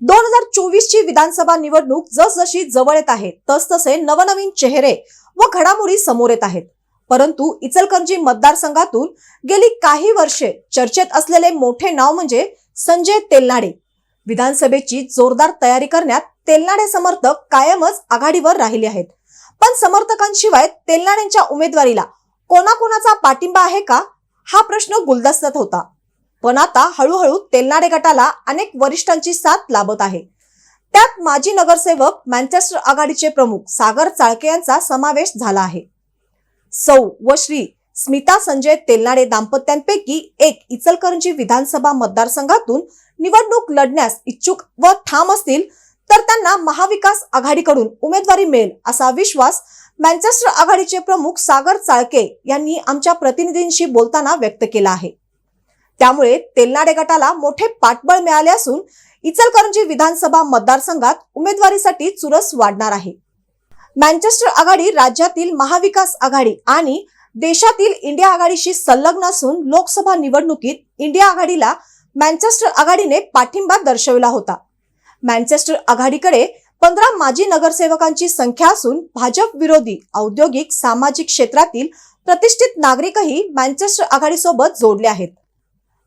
दोन हजार चोवीस ची विधानसभा निवडणूक जसजशी जवळ येत आहे तसतसे नवनवीन चेहरे व घडामोडी समोर येत आहेत. परंतु इचलकरंजी मतदारसंघातून गेली काही वर्षे चर्चेत असलेले मोठे नाव म्हणजे संजय तेलनाडे. विधानसभेची जोरदार तयारी करण्यात तेलनाडे समर्थक कायमच आघाडीवर राहिले आहेत. पण समर्थकांशिवाय तेलनाडेंच्या उमेदवारीला कोणाकोणाचा पाठिंबा आहे का? हा प्रश्न गुलदस्त्यात होता. पण आता हळूहळू तेलनाडे गटाला अनेक वरिष्ठांची साथ लाभत आहे. त्यात माजी नगरसेवक मँचेस्टर आघाडीचे प्रमुख सागर चाळके यांचा समावेश झाला आहे. सौ व श्री स्मिता संजय तेलनाडे दाम्पत्यांपैकी एक इचलकरंजी विधानसभा मतदारसंघातून निवडणूक लढण्यास इच्छुक व ठाम असतील तर त्यांना महाविकास आघाडीकडून उमेदवारी मिळेल असा विश्वास मँचेस्टर आघाडीचे प्रमुख सागर चाळके यांनी आमच्या प्रतिनिधींशी बोलताना व्यक्त केला आहे. त्यामुळे तेलनाडे गटाला मोठे पाठबळ मिळाले असून इचलकरंजी विधानसभा मतदारसंघात उमेदवारीसाठी चुरस वाढणार आहे. मँचेस्टर आघाडी राज्यातील महाविकास आघाडी आणि देशातील इंडिया आघाडीशी संलग्न असून लोकसभा निवडणुकीत इंडिया आघाडीला मँचेस्टर आघाडीने पाठिंबा दर्शवला होता. मँचेस्टर आघाडीकडे पंधरा माजी नगरसेवकांची संख्या असून भाजप विरोधी औद्योगिक सामाजिक क्षेत्रातील प्रतिष्ठित नागरिकही मँचेस्टर आघाडीसोबत जोडले आहेत.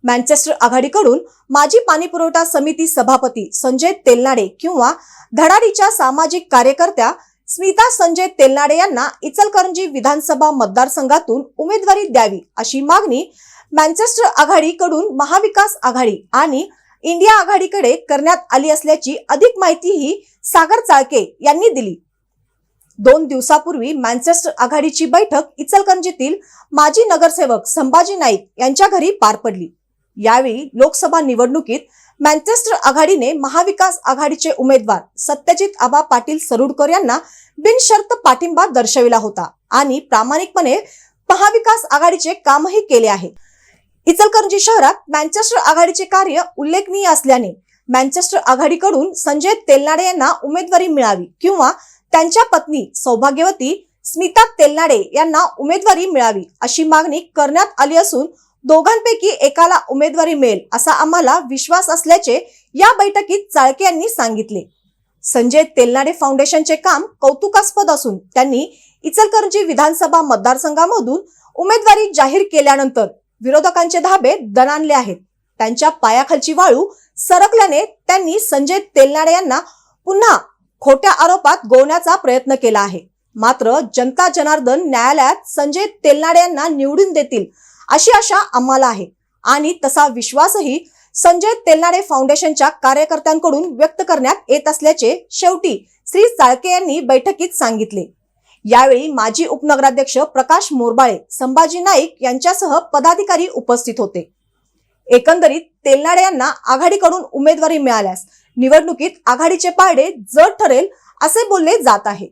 मँचेस्टर आघाडीकडून माजी पाणीपुरवठा समिती सभापती संजय तेलनाडे किंवा धडाडीच्या सामाजिक कार्यकर्त्या स्मिता संजय तेलनाडे यांना इचलकरंजी विधानसभा मतदारसंघातून उमेदवारी द्यावी अशी मागणी मँचेस्टर आघाडीकडून महाविकास आघाडी आणि इंडिया आघाडीकडे करण्यात आली असल्याची अधिक माहितीही सागर चाळके यांनी दिली. दोन दिवसापूर्वी मँचेस्टर आघाडीची बैठक इचलकरंजीतील माजी नगरसेवक संभाजी नाईक यांच्या घरी पार पडली. यावेळी लोकसभा निवडणुकीत मँचेस्टर आघाडीने महाविकास आघाडीचे उमेदवार सत्यजित आबा पाटील सरुडकर यांना बिनशर्त पाठिंबा दर्शविला होता आणि प्रामाणिकपणे महाविकास आघाडीचे कामही केले आहे. इचलकरंजी शहरात मँचेस्टर आघाडीचे कार्य उल्लेखनीय असल्याने मँचेस्टर आघाडीकडून संजय तेलनाडे यांना उमेदवारी मिळावी किंवा त्यांच्या पत्नी सौभाग्यवती स्मिता तेलनाडे यांना उमेदवारी मिळावी अशी मागणी करण्यात आली असून दोघांपैकी एकाला उमेदवारी मिळेल असा आम्हाला विश्वास असल्याचे या बैठकीत चाळके यांनी सांगितले. संजय तेलनाडे फाउंडेशनचे काम कौतुकास्पद असून त्यांनी इचलकरंजी विधानसभा मतदारसंघामधून उमेदवारी जाहीर केल्यानंतर विरोधकांचे धाबे दणाणले आहेत. त्यांच्या पायाखालची वाळू सरकल्याने त्यांनी संजय तेलनाडे यांना पुन्हा खोट्या आरोपात गोवण्याचा प्रयत्न केला आहे. मात्र जनता जनार्दन न्यायालयात संजय तेलनाडे यांना निवडून देतील अशी आशा आम्हाला आहे. आणि तसा विश्वासही संजय तेलनाडे फाउंडेशनच्या कार्यकर्त्यांकडून व्यक्त करण्यात येत असल्याचे शेवटी श्री चाळके यांनी बैठकीत सांगितले. यावेळी माजी उपनगराध्यक्ष प्रकाश मोरबाळे संभाजी नाईक यांच्यासह पदाधिकारी उपस्थित होते. एकंदरीत तेलनाडे यांना आघाडीकडून उमेदवारी मिळाल्यास निवडणुकीत आघाडीचे पारडे जड ठरेल असे बोलले जात आहे.